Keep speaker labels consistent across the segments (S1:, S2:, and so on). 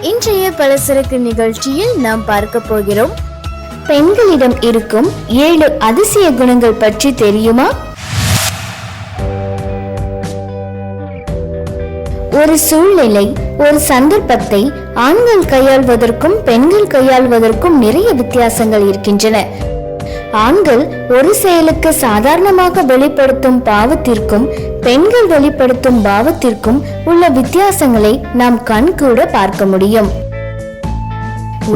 S1: இன்றைய பலசரக்கு நிகழ்ச்சியில் நாம் பார்க்க போகிறோம். பெண்களிடம் இருக்கும் ஏழு அதிசய குணங்கள் பற்றி தெரியுமா? ஒரு சூழ்நிலை ஒரு சந்தர்ப்பத்தை ஆண்கள் கையாள்வதற்கும் பெண்கள் கையாள்வதற்கும் நிறைய வித்தியாசங்கள் இருக்கின்றன. ஆண்கள் ஒரு செயலுக்கு சாதாரணமாக வெளிப்படுத்தும் பாவத்திற்கும் பெண்கள் வெளிப்படுத்தும் பாவத்திற்கும் உள்ள வித்தியாசங்களை நாம் கண்கூட பார்க்க முடியும்.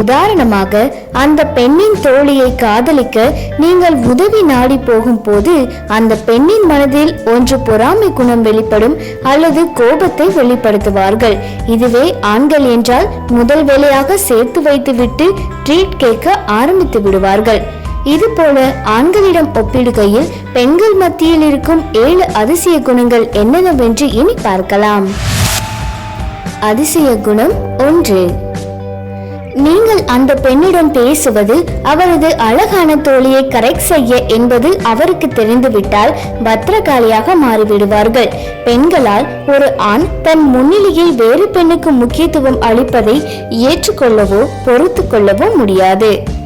S1: உதாரணமாக அந்த பெண்ணின் தோழியை காதலிக்க நீங்கள் உதவி நாடி போகும்போது அந்த பெண்ணின் மனதில் ஒன்று பொறாமை குணம் வெளிப்படும் அல்லது கோபத்தை வெளிப்படுத்துவார்கள். இதுவே ஆண்கள் என்றால் முதல் வேலையாக சேர்த்து வைத்துவிட்டு ட்ரீட் கேட்க ஆரம்பித்து விடுவார்கள். இதுபோல ஆண்களிடம் ஒப்பிடுகையில் பெண்கள் மத்தியில் இருக்கும் ஏழு அதிசய குணங்கள் என்னென்னவென்று இனி பார்க்கலாம். அதிசய குணம் ஒன்று. நீங்கள் அந்த பெண்ணிடம் பேசுவது அவரது அழகான தோழியை கரெக்ட் செய்ய என்பது அவருக்கு தெரிந்துவிட்டால் பத்திரகாளியாக மாறிவிடுவார்கள். பெண்களால் ஒரு ஆண் தன் முன்னிலையில் வேறு பெண்ணுக்கு முக்கியத்துவம் அளிப்பதை ஏற்றுக்கொள்ளவோ பொறுத்து கொள்ளவோ முடியாது.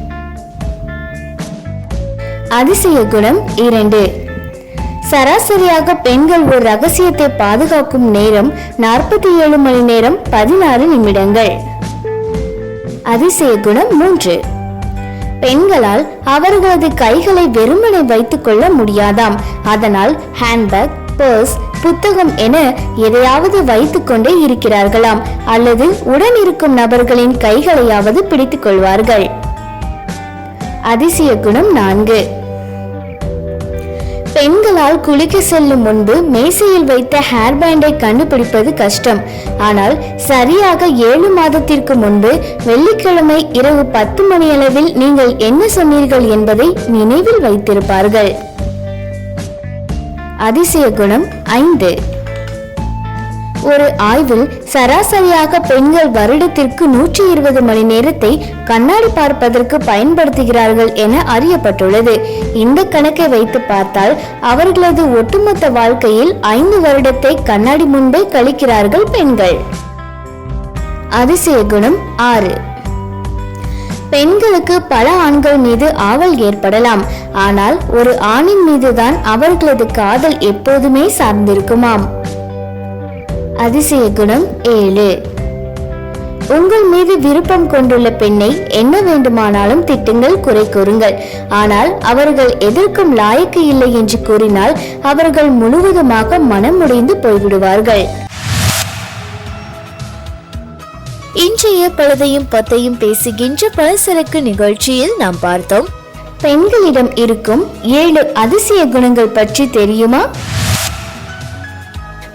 S1: அதிசய குணம் இரண்டு. சராசரியாக பெண்கள் ஒரு ரகசியத்தை பாதுகாக்கும் நேரம் நாற்பத்தி ஏழு மணி நேரம் பதினாறு நிமிடங்கள். அதிசய குணம் மூன்று. பெண்களால் அவர்களது கைகளை வெறுமனை வைத்துக் கொள்ள முடியாதாம். அதனால் ஹேண்ட்பேக் பர்ஸ் புத்தகம் என எதையாவது வைத்துக் கொண்டே இருக்கிறார்களாம். அல்லது உடன் இருக்கும் நபர்களின் கைகளையாவது பிடித்துக் கொள்வார்கள். அதிசய குணம் நான்கு. பெண்களால் குளிக்க செல்லும் முன்பு மேசையில் வைத்த ஹேர் பேண்டை கண்டுபிடிப்பது கஷ்டம். ஆனால் சரியாக ஏழு மாதத்திற்கு முன்பு வெள்ளிக்கிழமை இரவு பத்து மணியளவில் நீங்கள் என்ன சொன்னீர்கள் என்பதை நினைவில் வைத்திருப்பார்கள். அதிசய குணம் ஐந்து. ஒரு ஆய்வில் சராசரியாக பெண்கள் வருடத்திற்கு நூற்றி இருபது மணி நேரத்தை கண்ணாடி பார்ப்பதற்கு பயன்படுத்துகிறார்கள் என அறியப்பட்டுள்ளது. இந்த கணக்கை வைத்து பார்த்தால் அவர்களது ஒட்டுமொத்த வாழ்க்கையில் ஐந்து வருடத்தை கண்ணாடி முன்பே கழிக்கிறார்கள் பெண்கள். அதிசய குணம் ஆறு. பெண்களுக்கு பல ஆண்கள் மீது ஆவல் ஏற்படலாம். ஆனால் ஒரு ஆணின் மீதுதான் அவர்களது காதல் எப்போதுமே சார்ந்திருக்குமாம். அதிசய குணம் ஏழு. உங்கள் மீது விருப்பம் கொண்டுள்ள பெண்ணை என்ன வேண்டுமானாலும் திட்டுங்கள் குறை கூறுங்கள். ஆனால் அவர்கள் எதற்கும் லாயக்கு இல்லை என்று கூறினால் அவர்கள் முழுவதுமாக மனம் முடிந்து போய்விடுவார்கள். இன்றைய பழுதையும் பத்தையும் பேசுகின்ற பலசரக்கு நிகழ்ச்சியில் நாம் பார்த்தோம். பெண்களிடம் இருக்கும் ஏழு அதிசய குணங்கள் பற்றி தெரியுமா?